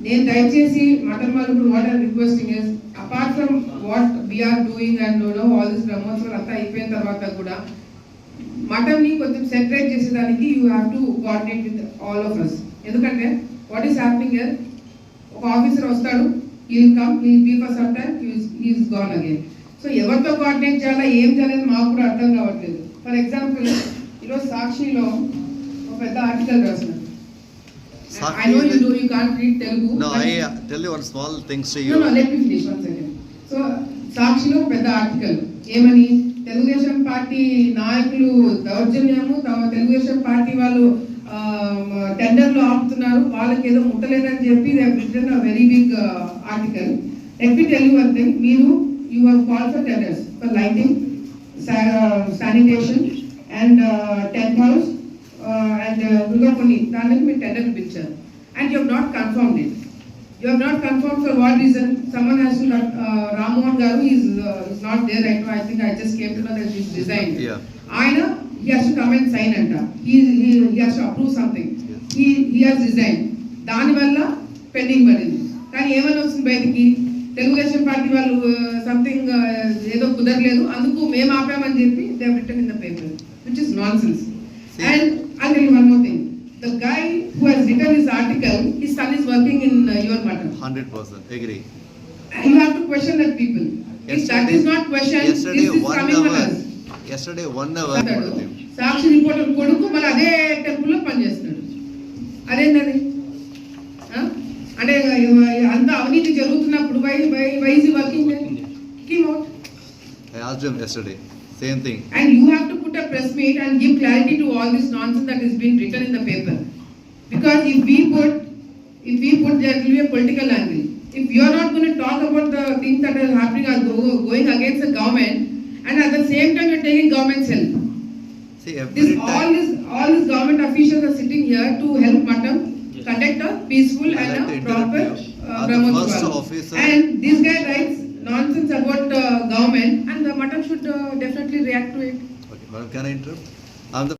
నేను దయచేసి మటన్ వాళ్ళు what are requesting is apart from what we are doing and no all this బ్రహ్మోత్సవాలు అంతా అయిపోయిన తర్వాత కూడా మటన్ని కొంచెం సెపరేట్ చేసేదానికి you have to coordinate with all of us ఎందుకంటే వాట్ ఈస్ హ్యాపెనింగ్ ఇయర్ ఒక ఆఫీసర్ వస్తాడు ఈ కమ్ ఈ be for some time is gone again so ఎవరితో కోఆర్డినేట్ చేయాలా ఏం చేయాలని మాకు కూడా అర్థం కావట్లేదు. ఫర్ ఎగ్జాంపుల్ ఈరోజు సాక్షిలో ఒక పెద్ద ఆర్టికల్ రాసినారు I know you do you can't read Telugu No, I uh, tell you one small things to No, no, you. let me finish one second. So సాక్షిలో పెద్ద ఆర్టికల్ ఏమని? తెలుగుదేశం పార్టీ నాయకులు దౌర్జన్యము Telugu Desam party వాళ్ళు టెండర్లు ఆపుతున్నారు. వాళ్ళకి ఏదో ముట్టలేదని చెప్పి return very big article you one thing మీరు you have call for tenders for lighting sanitation and tent house and రుగపుణి దానిలో మీరు టెండర్ పిలిపించారు and you've not confirmed it you've not confirm for what reason someone has to Rammohan garu is not there right I think I just came to know that his design ఆయన he has to come and sign అంట he he has to approve something he he has design దాని వల్ల pending పడింది. కానీ ఏమైనా వస్తుంది బయటికి? Telugu Desam party వాళ్ళు సంథింగ్ ఏదో కుదరలేదు. అందుకు మేము ఆపామని చెప్పి they return in the paper which is nonsense See- and I tell one more thing the guy who has written this article his son is working in uh, your matter Hundred percent, agree. you have to question that people if that is not questioned Yesterday, this is one coming on hour, us yesterday, one hour. అంటాడు. with him. Sakshi reporter కొడుకు మళ్ళీ అదే టెంపుల్లో పనిచేస్తున్నాడు అదేంటది ఆ? అంటే అంత అవినీతి జరుగుతున్నప్పుడు why why wise working came out I asked him yesterday, same thing. And you have to put a press meet and give clarity to all this nonsense that is being written in the paper. Because if we put, if we put, there will be a political angle. If you are not going to talk about the things that are happening or go- going against the government, and at the same time you are taking government's help. See, This, all this, all these government officials are sitting here to help Matam conduct a peaceful I and like a proper uh, Are the first Brahmotsav. officer- And this guy writes nonsense about uh, government and the Matam should uh, definitely react to it. Madam, can I interrupt? I'm the